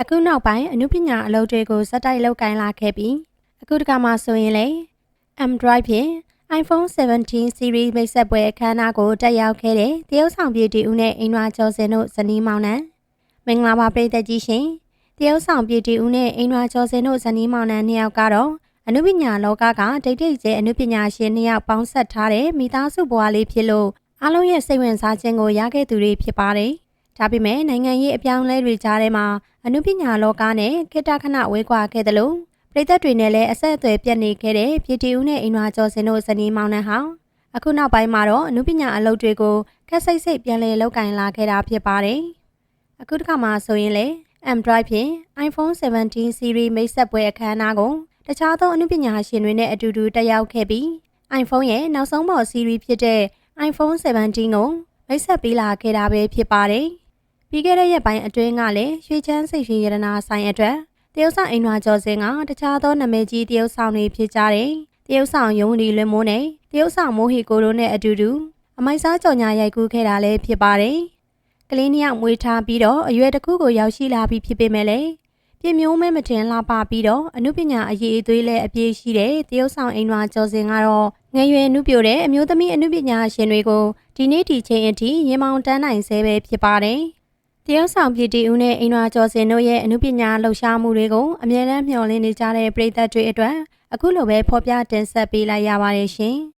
အခုနောက်ပိုင်းအနုပညာအလုပ်တွေကိုစက်တိုက်လုပ်ကိုင်လာခဲ့ပြီးအခုတခါမှဆိုရင်လေ Android ဖြင့် iPhone 17 series မိတ်ဆက်ပွဲအခမ်းအနားကိုတက်ရောက်ခဲ့တဲ့တရုတ်ဆောင်ပြည်တီဦးနဲ့အိမ်နွာကျော်စင်တို့ဇနီးမောင်နှံမင်္ဂလာပါပရိသတ်ကြီးရှင်တရုတ်ဆောင်ပြည်တီဦးနဲ့အိမ်နွာကျော်စင်တို့ဇနီးမောင်နှံနှစ်ယောက်ကတော့အနုပညာလောကကဒိတ်ဒိတ်ကျဲအနုပညာရှင်နှစ်ယောက်ပေါင်းဆက်ထားတဲ့မိသားစုဘဝလေးဖြစ်လို့အားလုံးရဲ့စိတ်ဝင်စားခြင်းကိုရခဲ့သူတွေဖြစ်ပါတယ် ဒါပေမဲ့နိုင်ငံရေးအပြောင်းအလဲတွေကြားထဲမှာအနုပညာလောကနဲ့ခေတ္တခဏဝေးကွာခဲ့တယ်လို့ပြည်သက်တွေနဲ့လည်းအဆက်အသွယ်ပြတ်နေခဲ့တဲ့ပြည်တီဦးနဲ့အိမ်နွာကျော်စင်တို့ဇနီးမောင်နှံဟာအခုနောက်ပိုင်းမှာတော့အမှုပညာအလုပ်တွေကိုခက်စိတ်စိတ်ပြန်လည်လုပ်ကင်လာခဲ့တာဖြစ်ပါတယ်။အခုတစ်ခါမှဆိုရင်လေ Android ဖြင့် iPhone 17 series မိတ်ဆက်ပွဲအခမ်းအနားကိုတခြားသောအမှုပညာရှင်တွေနဲ့အတူတူတက်ရောက်ခဲ့ပြီး iPhone ရဲ့နောက်ဆုံးပေါ် series ဖြစ်တဲ့ iPhone 17ကိုမိတ်ဆက်ပေးလာခဲ့တာပဲဖြစ်ပါတယ်။ ပြီးခဲ့တဲ့ရက်ပိုင်းအတွင်းကလည်းရွှေချမ်းစိတ်ရှင်ရတနာဆိုင်အတွက်တရုတ်ဆောင်အိမ်နွာကျော်စင်ကတခြားသောနာမည်ကြီးတရုတ်ဆောင်တွေဖြစ်ကြတဲ့တရုတ်ဆောင်ယုံဒီလွင်မိုးနဲ့တရုတ်ဆောင်မိုးဟီကိုတို့နဲ့အတူတူအမိုက်စားကြော်ညာရိုက်ကူးခဲ့တာလည်းဖြစ်ပါတယ်။ကလေးနှစ်ယောက်မွေးထားပြီးတော့အရွယ်တစ်ခုကိုရောက်ရှိလာပြီးဖြစ်ပေမဲ့လည်းပြင်းမျိုးမဲမတင်လာပါပြီးတော့အမှုပညာအရေးအသွေးလည်းအပြည့်ရှိတဲ့တရုတ်ဆောင်အိမ်နွာကျော်စင်ကတော့ငယ်ရွယ်အမှုပြိုတဲ့အမျိုးသမီးအမှုပညာရှင်တွေကိုဒီနေ့ဒီချိန်အထိရင်မောင်တန်းနိုင်ဆဲပဲဖြစ်ပါတယ်။ တရုတ်ဆောင်ပြည်တီဦးနဲ့အိမ်နွာကျော်စင်တို့ရဲ့အမှုပညာလှူရှားမှုတွေကိုအမြဲတမ်းမျှော်လင့်နေကြတဲ့ပရိသတ်တွေအတွက်အခုလိုပဲဖော်ပြတင်ဆက်ပေးလိုက်ရပါတယ်ရှင်။